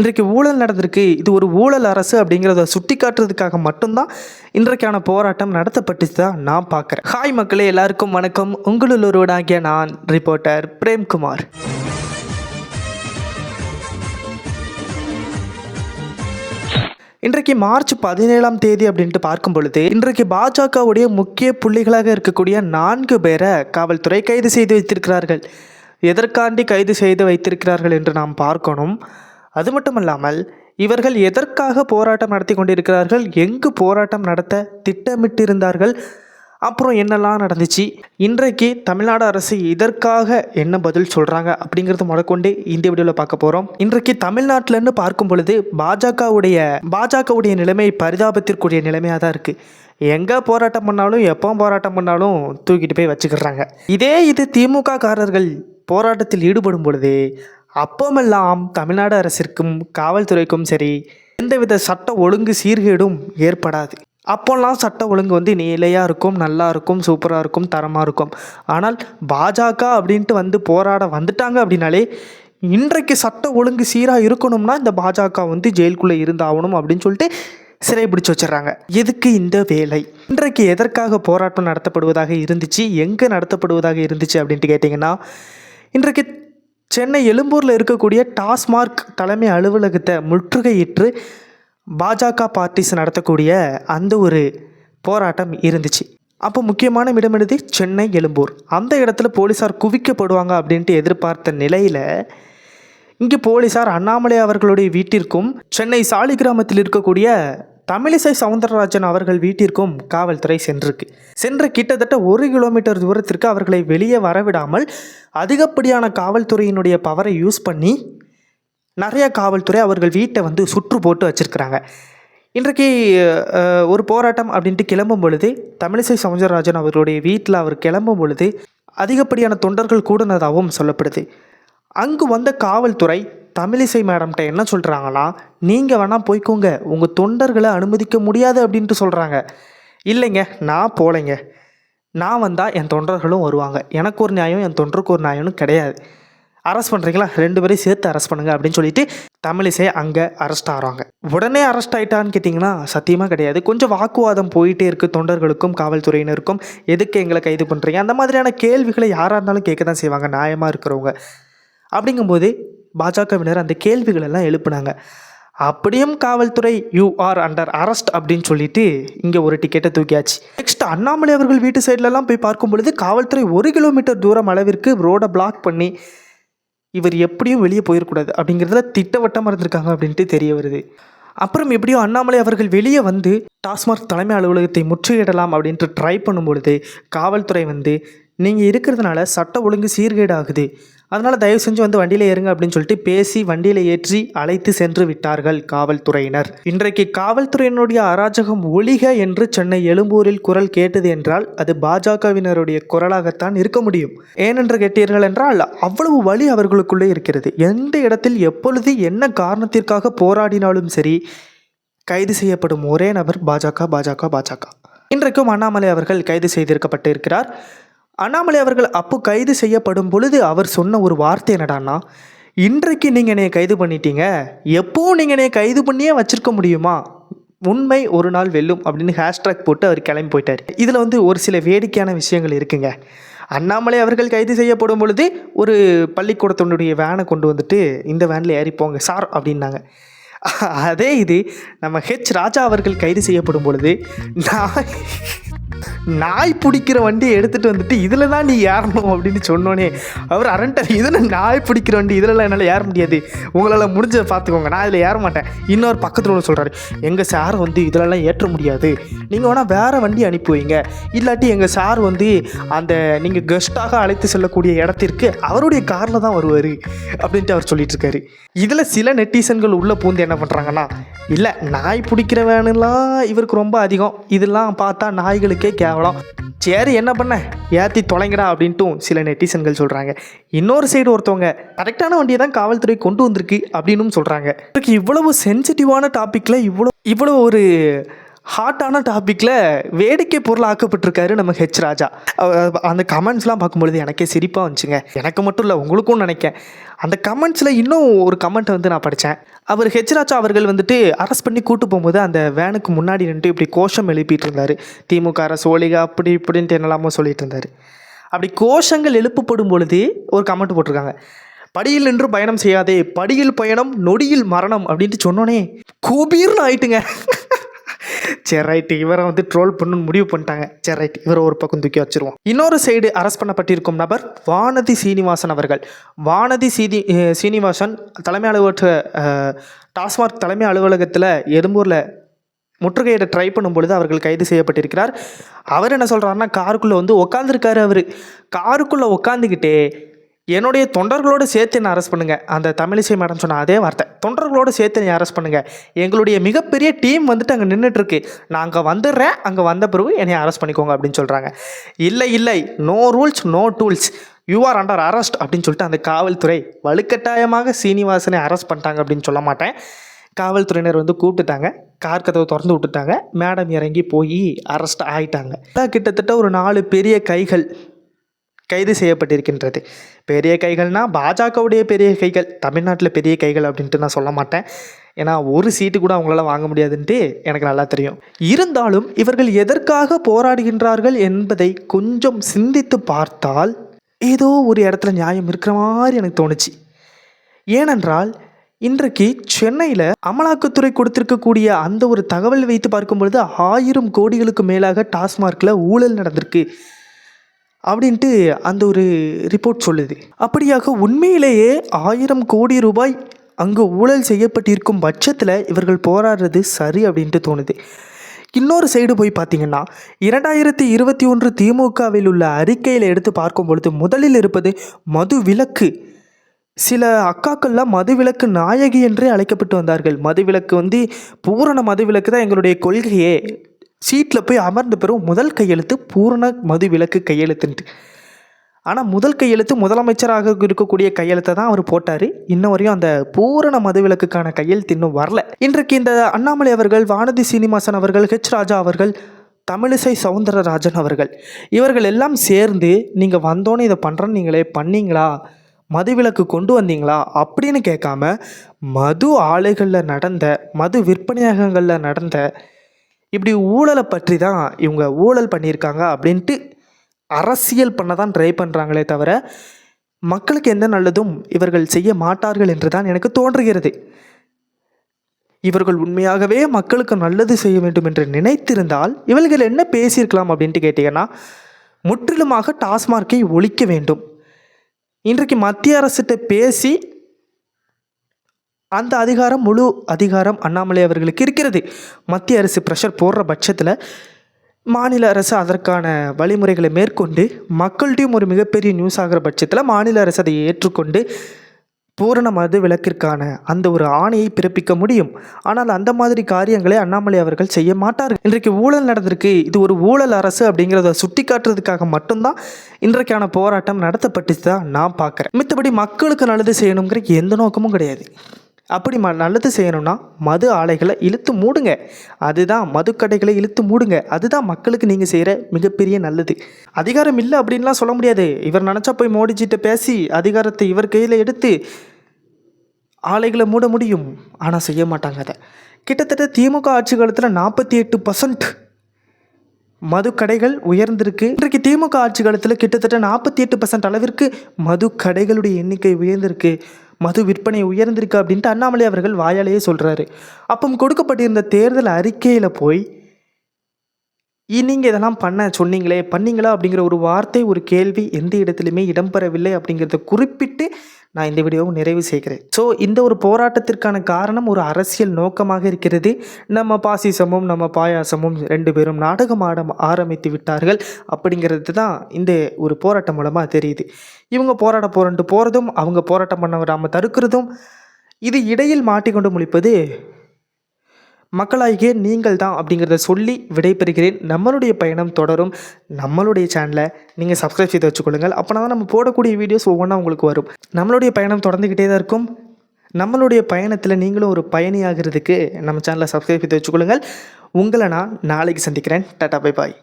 இன்றைக்கு ஊழல் நடந்திருக்கு. இது ஒரு ஊழல் அரசு அப்படிங்கிறத சுட்டி காட்டுறதுக்காக மட்டும்தான் இன்றைக்கான போராட்டம் நடத்தப்பட்டுச்சு தான் நான் பார்க்குறேன். ஹாய் மக்களே எல்லாருக்கும் வணக்கம். உங்களுள் ஒருவனாகிய நான் ரிப்போர்ட்டர் பிரேம்குமார். இன்றைக்கு மார்ச் பதினேழாம் தேதி அப்படின்ட்டு பார்க்கும் பொழுது இன்றைக்கு பாஜகவுடைய முக்கிய புள்ளிகளாக இருக்கக்கூடிய நான்கு பேரை காவல்துறை கைது செய்து வைத்திருக்கிறார்கள். எதற்காண்டி கைது செய்து வைத்திருக்கிறார்கள் என்று நாம் பார்க்கணும். அது மட்டுமல்லாமல் இவர்கள் எதற்காக போராட்டம் நடத்தி கொண்டிருக்கிறார்கள்? எங்கு போராட்டம் நடத்த திட்டமிட்டிருந்தார்கள்? அப்புறம் என்னெல்லாம் நடந்துச்சு? இன்றைக்கு தமிழ்நாடு அரசு இதற்காக என்ன பதில் சொல்கிறாங்க அப்படிங்கிறது முதற்கொண்டு இந்த வீடியோவில் பார்க்க போகிறோம் இன்றைக்கு தமிழ்நாட்டிலன்னு பார்க்கும் பொழுது பாஜகவுடைய பாஜகவுடைய நிலைமை பரிதாபத்திற்குரிய நிலைமையாக தான் இருக்குது எங்கே போராட்டம் பண்ணாலும் எப்போ போராட்டம் பண்ணாலும் தூக்கிட்டு போய் வச்சுக்கிறாங்க இதே இது திமுக காரர்கள் போராட்டத்தில் ஈடுபடும் பொழுது அப்போமெல்லாம் தமிழ்நாடு அரசிற்கும் காவல்துறைக்கும் சரி எந்தவித சட்ட ஒழுங்கு சீர்கேடும் ஏற்படாது. அப்போல்லாம் சட்ட ஒழுங்கு வந்து நிலையாக இருக்கும் நல்லா இருக்கும் சூப்பராக இருக்கும் தரமாக இருக்கும். ஆனால் பாஜக அப்படின்ட்டு வந்து போராட வந்துட்டாங்க அப்படின்னாலே இன்றைக்கு சட்ட ஒழுங்கு சீராக இருக்கணும்னா இந்த பாஜக வந்து ஜெயிலுக்குள்ளே இருந்தாகணும் அப்படின்னு சொல்லிட்டு சிறை பிடிச்சி வச்சிடுறாங்க. எதுக்கு இந்த வேலை? இன்றைக்கு எதற்காக போராட்டம் நடத்தப்படுவதாக இருந்துச்சு? எங்கே நடத்தப்படுவதாக இருந்துச்சு அப்படின்ட்டு கேட்டிங்கன்னா இன்றைக்கு சென்னை எழும்பூரில் இருக்கக்கூடிய டாஸ்மார்க் தலைமை அலுவலகத்தை முற்றுகையிட்டு பாஜக பார்ட்டிஸ் நடத்தக்கூடிய அந்த ஒரு போராட்டம் இருந்துச்சு. அப்போ முக்கியமான இடம் எழுதி சென்னை எழும்பூர். அந்த இடத்துல போலீஸார் குவிக்கப்படுவாங்க அப்படின்ட்டு எதிர்பார்த்த நிலையில் இங்கே போலீஸார் அண்ணாமலை அவர்களுடைய வீட்டிற்கும் சென்னை சாலிகிராமத்தில் இருக்கக்கூடிய தமிழிசை சவுந்தரராஜன் அவர்கள் வீட்டிற்கும் காவல்துறை சென்றிருக்கு. சென்று கிட்டத்தட்ட ஒரு கிலோமீட்டர் தூரத்திற்கு அவர்களை வெளியே வரவிடாமல் அதிகப்படியான காவல்துறையினுடைய பவரை யூஸ் பண்ணி நிறைய காவல்துறை அவர்கள் வீட்டை வந்து சுற்று போட்டு வச்சுருக்கிறாங்க. இன்றைக்கு ஒரு போராட்டம் அப்படின்ட்டு கிளம்பும் பொழுது தமிழிசை சவுந்தரராஜன் அவர்களுடைய வீட்டில் அவர் கிளம்பும் பொழுது அதிகப்படியான தொண்டர்கள் கூடினதாகவும் சொல்லப்படுது. அங்கு வந்த காவல்துறை தமிழிசை மேடம்கிட்ட என்ன சொல்கிறாங்களா நீங்கள் வேணால் போய்க்கோங்க. உங்கள் தொண்டர்களை அனுமதிக்க முடியாது அப்படின்ட்டு சொல்கிறாங்க இல்லைங்க நான் போகலைங்க நான் வந்தால் என் தொண்டர்களும் வருவாங்க. எனக்கு ஒரு நியாயம் என் தொண்டருக்கு ஒரு நியாயம்னு கிடையாது. அரெஸ்ட் பண்ணுறீங்களா ரெண்டு பேரையும் சேர்த்து அரெஸ்ட் பண்ணுங்க அப்படின்னு சொல்லிட்டு தமிழிசை அங்கே அரெஸ்ட் ஆகிறாங்க. உடனே அரெஸ்ட் ஆயிட்டான்னு கேட்டிங்கன்னா சத்தியமாக கிடையாது. கொஞ்சம் வாக்குவாதம் போயிட்டே இருக்குது தொண்டர்களுக்கும் காவல்துறையினருக்கும். எதுக்கு எங்களை கைது பண்ணுறீங்க அந்த மாதிரியான கேள்விகளை யாராக இருந்தாலும் கேட்க தான் செய்வாங்க. நியாயமாக இருக்கிறவங்க. அப்படிங்கும்போது பாஜகவினர் அந்த கேள்விகள் எல்லாம் எழுப்புனாங்க. அப்படியும் காவல்துறை யூ ஆர் அண்டர் அரெஸ்ட் அப்படின்னு சொல்லிட்டு இங்கே ஒரு டிக்கெட்டை தூக்கியாச்சு. நெக்ஸ்ட் அண்ணாமலை அவர்கள் வீட்டு சைட்லலாம் போய் பார்க்கும் பொழுது காவல்துறை ஒரு கிலோமீட்டர் தூரம் அளவிற்கு ரோடை பிளாக் பண்ணி இவர் எப்படியும் வெளியே போயிடக்கூடாது அப்படிங்கிறதுல திட்டவட்டமாக இருந்திருக்காங்க அப்படின்ட்டு தெரிய வருது. அப்புறம் எப்படியோ அண்ணாமலை அவர்கள் வெளியே வந்து டாஸ்மாக் தலைமை அலுவலகத்தை முற்றுகையிடலாம் அப்படின்ட்டு ட்ரை பண்ணும்பொழுது காவல்துறை வந்து நீங்கள் இருக்கிறதுனால சட்டம் ஒழுங்கு சீர்கேடாகுது. அதனால் தயவு செஞ்சு வந்து வண்டியில் ஏறுங்க அப்படின்னு சொல்லிட்டு பேசி வண்டியில் ஏற்றி அழைத்து சென்று விட்டார்கள் காவல்துறையினர். இன்றைக்கு காவல்துறையினுடைய அராஜகம் ஒழிக என்று சென்னை எழும்பூரில் குரல் கேட்டது என்றால் அது பாஜகவினருடைய குரலாகத்தான் இருக்க முடியும். ஏனென்று கேட்டீர்கள் என்றால் அவ்வளவு வழி அவர்களுக்குள்ளே இருக்கிறது. எந்த இடத்தில் எப்பொழுது என்ன காரணத்திற்காக போராடினாலும் சரி கைது செய்யப்படும் ஒரே நபர் பாஜக பாஜக பாஜக. இன்றைக்கும் அண்ணாமலை அவர்கள் கைது செய்திருக்கப்பட்டிருக்கிறார். அண்ணாமலை அவர்கள் அப்போ கைது செய்யப்படும் பொழுது அவர் சொன்ன ஒரு வார்த்தை என்னடான்னா இன்றைக்கு நீங்கள் என்னை கைது பண்ணிட்டீங்க எப்போவும் நீங்கள் என்னை கைது பண்ணியே வச்சுருக்க முடியுமா? உண்மை ஒரு நாள் வெல்லும் அப்படின்னு ஹேஷ்டாக் போட்டு அவர் கிளம்பி போயிட்டார். இதில் வந்து ஒரு சில வேடிக்கையான விஷயங்கள் இருக்குங்க. அண்ணாமலை அவர்கள் கைது செய்யப்படும் பொழுது ஒரு பள்ளிக்கூடத்தினுடைய வேனை கொண்டு வந்துட்டு இந்த வேனில் ஏறிப்போங்க சார் அப்படின்னாங்க. அதே இது நம்ம ஹெச் ராஜா அவர்கள் கைது செய்யப்படும் பொழுது நான் நாய் பிடிக்கிற வண்டியை எடுத்துகிட்டு வந்துட்டு இதில் தான் நீ ஏறணும் அப்படின்னு சொன்னோன்னே அவர் அரண்டர் இதில் நாய் பிடிக்கிற வண்டி இதிலலாம் என்னால் ஏற முடியாது. உங்களால் முடிஞ்சதை பார்த்துக்கோங்க நான் இதில் ஏற மாட்டேன். இன்னொரு பக்கத்தில் ஒன்று சொல்கிறாரு எங்கள் சார் வந்து இதிலலாம் ஏற்ற முடியாது. நீங்கள் வேணால் வேறு வண்டி அனுப்பி வைங்க. இல்லாட்டி எங்கள் சார் வந்து அந்த நீங்கள் கெஸ்ட்டாக அழைத்து செல்லக்கூடிய இடத்திற்கு அவருடைய காரில் தான் வருவார். அப்படின்ட்டு அவர் சொல்லிட்டு இருக்காரு. இதில் சில நெட்டிசன்கள் உள்ளே பூந்து என்ன பண்ணுறாங்கன்னா இல்லை நாய் பிடிக்கிற வேணுலாம் இவருக்கு ரொம்ப அதிகம். இதெல்லாம் பார்த்தா நாய்களுக்கே கேவலம். சரி என்ன பண்ண? ஏற்றி தொலைங்கடா அப்படின்ட்டும் சில நெட்டிசன்கள் சொல்கிறாங்க இன்னொரு சைடு ஒருத்தவங்க கரெக்டான வண்டியை தான் காவல்துறை கொண்டு வந்திருக்கு அப்படின்னும் சொல்கிறாங்க இவ்வளவு சென்சிட்டிவான டாப்பிக்கில் இவ்வளோ இவ்வளோ ஒரு ஹாட்டான டாப்பிக்கில் வேடிக்கை பொருள் ஆக்கப்பட்டிருக்காரு நம்ம ஹெச் ராஜா. அந்த கமெண்ட்ஸ்லாம் பார்க்கும்பொழுது எனக்கே சிரிப்பாக வந்துச்சுங்க. எனக்கு மட்டும் இல்லை உங்களுக்கும் நினைக்கேன். அந்த கமெண்ட்ஸில் இன்னும் ஒரு கமெண்ட் வந்து நான் படித்தேன் அவர் ஹெச் ராஜா அவர்கள் வந்துட்டு அரெஸ்ட் பண்ணி கூட்டு போகும்போது அந்த வேனுக்கு முன்னாடி நின்று இப்படி கோஷம் எழுப்பிட்டு இருந்தார். திமுக அரசு அப்படி இப்படின்ட்டு என்னெல்லாமோ சொல்லிட்டு இருந்தார். அப்படி கோஷங்கள் எழுப்பப்படும் பொழுது ஒரு கமெண்ட் போட்டிருக்காங்க. படியில் நின்று பயணம் செய்யாதே படியில் பயணம் நொடியில் மரணம் அப்படின்ட்டு சொன்னோனே குபீர்னு ஆயிட்டுங்க. சரி ரைட்டு இவரை வந்து ட்ரோல் பண்ணணும்னு முடிவு பண்ணிட்டாங்க. சரி ரைட் இவரை ஒரு பக்கம் தூக்கி வச்சிருவோம். இன்னொரு சைடு அரெஸ்ட் பண்ணப்பட்டிருக்கும் நபர் வானதி சீனிவாசன் அவர்கள். வானதி சீதி சீனிவாசன் தலைமை அலுவலக டாஸ்மார்க் டாஸ்மாக் தலைமை அலுவலகத்தில் எறும்பூரில் முற்றுகையிட ட்ரை பண்ணும் பொழுது அவர்கள் கைது செய்யப்பட்டிருக்கிறார். அவர் என்ன சொல்கிறாருன்னா காருக்குள்ளே வந்து உட்காந்துருக்காரு அவர். காருக்குள்ளே உட்காந்துக்கிட்டே என்னுடைய தொண்டர்களோடு சேர்த்து என்னை அரெஸ்ட் பண்ணுங்கள் அந்த தமிழிசை மேடம் சொன்ன அதே வார்த்தை. தொண்டர்களோடு சேர்த்து என்னை அரெஸ்ட் பண்ணுங்க. எங்களுடைய மிகப்பெரிய டீம் வந்துட்டு அங்கே நின்றுட்டுருக்கு நான் அங்கே வந்துடுறேன். அங்கே வந்த பிறகு என்னை அரெஸ்ட் பண்ணிக்கோங்க அப்படின்னு சொல்கிறாங்க இல்லை இல்லை. No rules no tools you are under arrest அப்படின்னு சொல்லிட்டு அந்த காவல்துறை வலுக்கட்டாயமாக சீனிவாசனை அரெஸ்ட் பண்ணிட்டாங்க அப்படின்னு சொல்ல மாட்டேன். காவல்துறையினர் வந்து கூப்பிட்டுட்டாங்க. கார் கதவை திறந்து விட்டுட்டாங்க. மேடம் இறங்கி போய் அரெஸ்ட் ஆகிட்டாங்க கிட்டத்தட்ட ஒரு நாலு பெரிய கைகள் கைது செய்யப்பட்டிருக்கின்றது. பெரிய கைகள்னால் பாஜகவுடைய பெரிய கைகள் தமிழ்நாட்டில் பெரிய கைகள் அப்படின்ட்டு நான் சொல்ல மாட்டேன். ஏன்னா ஒரு சீட்டு கூட அவங்களால வாங்க முடியாதுன்ட்டு எனக்கு நல்லா தெரியும். இருந்தாலும் இவர்கள் எதற்காக போராடுகின்றார்கள் என்பதை கொஞ்சம் சிந்தித்து பார்த்தால் ஏதோ ஒரு இடத்துல நியாயம் இருக்கிற மாதிரி எனக்கு தோணுச்சு. ஏனென்றால் இன்றைக்கு சென்னையில் அமலாக்கத்துறை கொடுத்திருக்கக்கூடிய அந்த ஒரு தகவல் வைத்து பார்க்கும்பொழுது ஆயிரம் கோடிகளுக்கு மேலாக டாஸ்மார்க்கில் ஊழல் நடந்திருக்கு. அப்படின்ட்டு அந்த ஒரு ரிப்போர்ட் சொல்லுது. அப்படியாக உண்மையிலேயே ஆயிரம் கோடி ரூபாய் அங்கு ஊழல் செய்யப்பட்டிருக்கும் பட்சத்தில் இவர்கள் போராடுறது சரி அப்படின்ட்டு தோணுது. இன்னொரு சைடு போய் பார்த்தீங்கன்னா இரண்டாயிரத்தி இருபத்தி ஒன்று திமுகவில் உள்ள அறிக்கையில் எடுத்து பார்க்கும் பொழுது முதலில் இருப்பது மது விலக்கு. சில அக்காக்கள்லாம் மதுவிலக்கு நாயகி என்றே அழைக்கப்பட்டு வந்தார்கள். மதுவிலக்கு வந்து பூரண மதுவிலக்கு தான் எங்களுடைய கொள்கையே. சீட்டில் போய் அமர்ந்த பிறகு முதல் கையெழுத்து பூரண மதுவிலக்கு கையெழுத்துன்ட்டு. ஆனால் முதல் கையெழுத்து முதலமைச்சராக இருக்கக்கூடிய கையெழுத்தை தான் அவர் போட்டார். இன்ன வரையும் அந்த பூரண மதுவிலக்குக்கான கையெழுத்து இன்னும் வரல. இன்றைக்கு இந்த அண்ணாமலை அவர்கள் வானதி சீனிவாசன் அவர்கள் ஹெச் ராஜா அவர்கள் தமிழிசை சவுந்தரராஜன் அவர்கள் இவர்கள் எல்லாம் சேர்ந்து நீங்கள் வந்தோன்னே இதை பண்ணுறேன்னு நீங்களே பண்ணீங்களா? மதுவிலக்கு கொண்டு வந்தீங்களா? அப்படின்னு கேட்காம மது ஆலைகளில் நடந்த மது விற்பனையகங்களில் நடந்த இப்படி ஊழலை பற்றி தான் இவங்க ஊழல் பண்ணியிருக்காங்க அப்படின்ட்டு அரசியல் பண்ண தான் ட்ரை பண்ணுறாங்களே தவிர மக்களுக்கு எந்த நல்லதும் இவர்கள் செய்ய மாட்டார்கள் என்று தான் எனக்கு தோன்றுகிறது. இவர்கள் உண்மையாகவே மக்களுக்கு நல்லது செய்ய வேண்டும் என்று நினைத்திருந்தால் இவர்கள் என்ன பேசியிருக்கலாம் அப்படின்ட்டு கேட்டிங்கன்னா முற்றிலுமாக டாஸ்மார்க்கை ஒழிக்க வேண்டும். இன்றைக்கு மத்திய அரசிட்ட பேசி அந்த அதிகாரம் முழு அதிகாரம் அண்ணாமலை அவர்களுக்கு இருக்கிறது. மத்திய அரசு ப்ரெஷர் போடுற பட்சத்தில் மாநில அரசு அதற்கான வழிமுறைகளை மேற்கொண்டு மக்கள்கிட்டையும் ஒரு மிகப்பெரிய நியூஸ் ஆகிற பட்சத்தில் மாநில அரசு அதை ஏற்றுக்கொண்டு பூரண மது விளக்கிற்கான அந்த ஒரு ஆணையை பிறப்பிக்க முடியும். ஆனால் அந்த மாதிரி காரியங்களை அண்ணாமலை அவர்கள் செய்ய மாட்டார்கள். இன்றைக்கு ஊழல் நடந்திருக்கு. இது ஒரு ஊழல் அரசு அப்படிங்கிறத சுட்டி காட்டுறதுக்காக மட்டும்தான் இன்றைக்கான போராட்டம் நடத்தப்பட்டுச்சு தான் நான் பார்க்குறேன். மித்தபடி மக்களுக்கு நல்லது செய்யணுங்கிற எந்த நோக்கமும் கிடையாது. அப்படி ம நல்லது செய்யணும்னா மது ஆலைகளை இழுத்து மூடுங்க. அதுதான் மதுக்கடைகளை இழுத்து மூடுங்க. அதுதான் மக்களுக்கு நீங்கள் செய்கிற மிகப்பெரிய நல்லது. அதிகாரம் இல்லை அப்படின்லாம் சொல்ல முடியாது. இவர் நினச்சா போய் மோடிஜிட்ட பேசி அதிகாரத்தை இவர் கையில் எடுத்து ஆலைகளை மூட முடியும். ஆனால் செய்ய மாட்டாங்க அதை. கிட்டத்தட்ட திமுக ஆட்சி காலத்தில் நாற்பத்தி எட்டு பர்சன்ட் மதுக்கடைகள் உயர்ந்திருக்கு. இன்றைக்கு திமுக ஆட்சி காலத்தில் கிட்டத்தட்ட நாற்பத்தி எட்டு பர்சன்ட் அளவிற்கு மதுக்கடைகளுடைய எண்ணிக்கை உயர்ந்திருக்கு. மது விற்பனை உயர்ந்திருக்கு அப்படின்ட்டு அண்ணாமலை அவர்கள் வாயாலேயே சொல்கிறாரு அப்போ கொடுக்கப்பட்டிருந்த தேர்தல் அறிக்கையில் போய் நீங்கள் இதெல்லாம் பண்ண சொன்னீங்களே பண்ணீங்களா? அப்படிங்கிற ஒரு வார்த்தை ஒரு கேள்வி எந்த இடத்துலையுமே இடம்பெறவில்லை அப்படிங்கிறத குறிப்பிட்டு நான் இந்த வீடியோவை நிறைவு செய்கிறேன். ஸோ இந்த ஒரு போராட்டத்திற்கான காரணம் ஒரு அரசியல் நோக்கமாக இருக்கிறது. நம்ம பாசிசமும் நம்ம பாயாசமும் ரெண்டு பேரும் நாடகம் ஆட ஆரம்பித்து விட்டார்கள் அப்படிங்கிறது தான் இந்த ஒரு போராட்டம் மூலமாக தெரியுது. இவங்க போராட போறன்ட்டு போகிறதும் அவங்க போராட்டம் பண்ண விடாமல் தடுக்கிறதும் இது இடையில் மாட்டிக்கொண்டு முழிப்பது மக்களாகிய நீங்கள் தான் அப்படிங்கிறத சொல்லி விடைபெறுகிறேன். நம்மளுடைய பயணம் தொடரும். நம்மளுடைய சேனலை நீங்கள் சப்ஸ்கிரைப் செய்து வச்சுக்கொள்ளுங்கள். அப்போனா தான் நம்ம போடக்கூடிய வீடியோஸ் ஒவ்வொன்றா உங்களுக்கு வரும். நம்மளுடைய பயணம் தொடர்ந்துக்கிட்டே தான் இருக்கும். நம்மளுடைய பயணத்தில் நீங்களும் ஒரு பயணியாகிறதுக்கு நம்ம சேனலை சப்ஸ்கிரைப் செய்து வச்சுக்கொள்ளுங்கள். உங்களை நான் நாளைக்கு சந்திக்கிறேன். Tata bye bye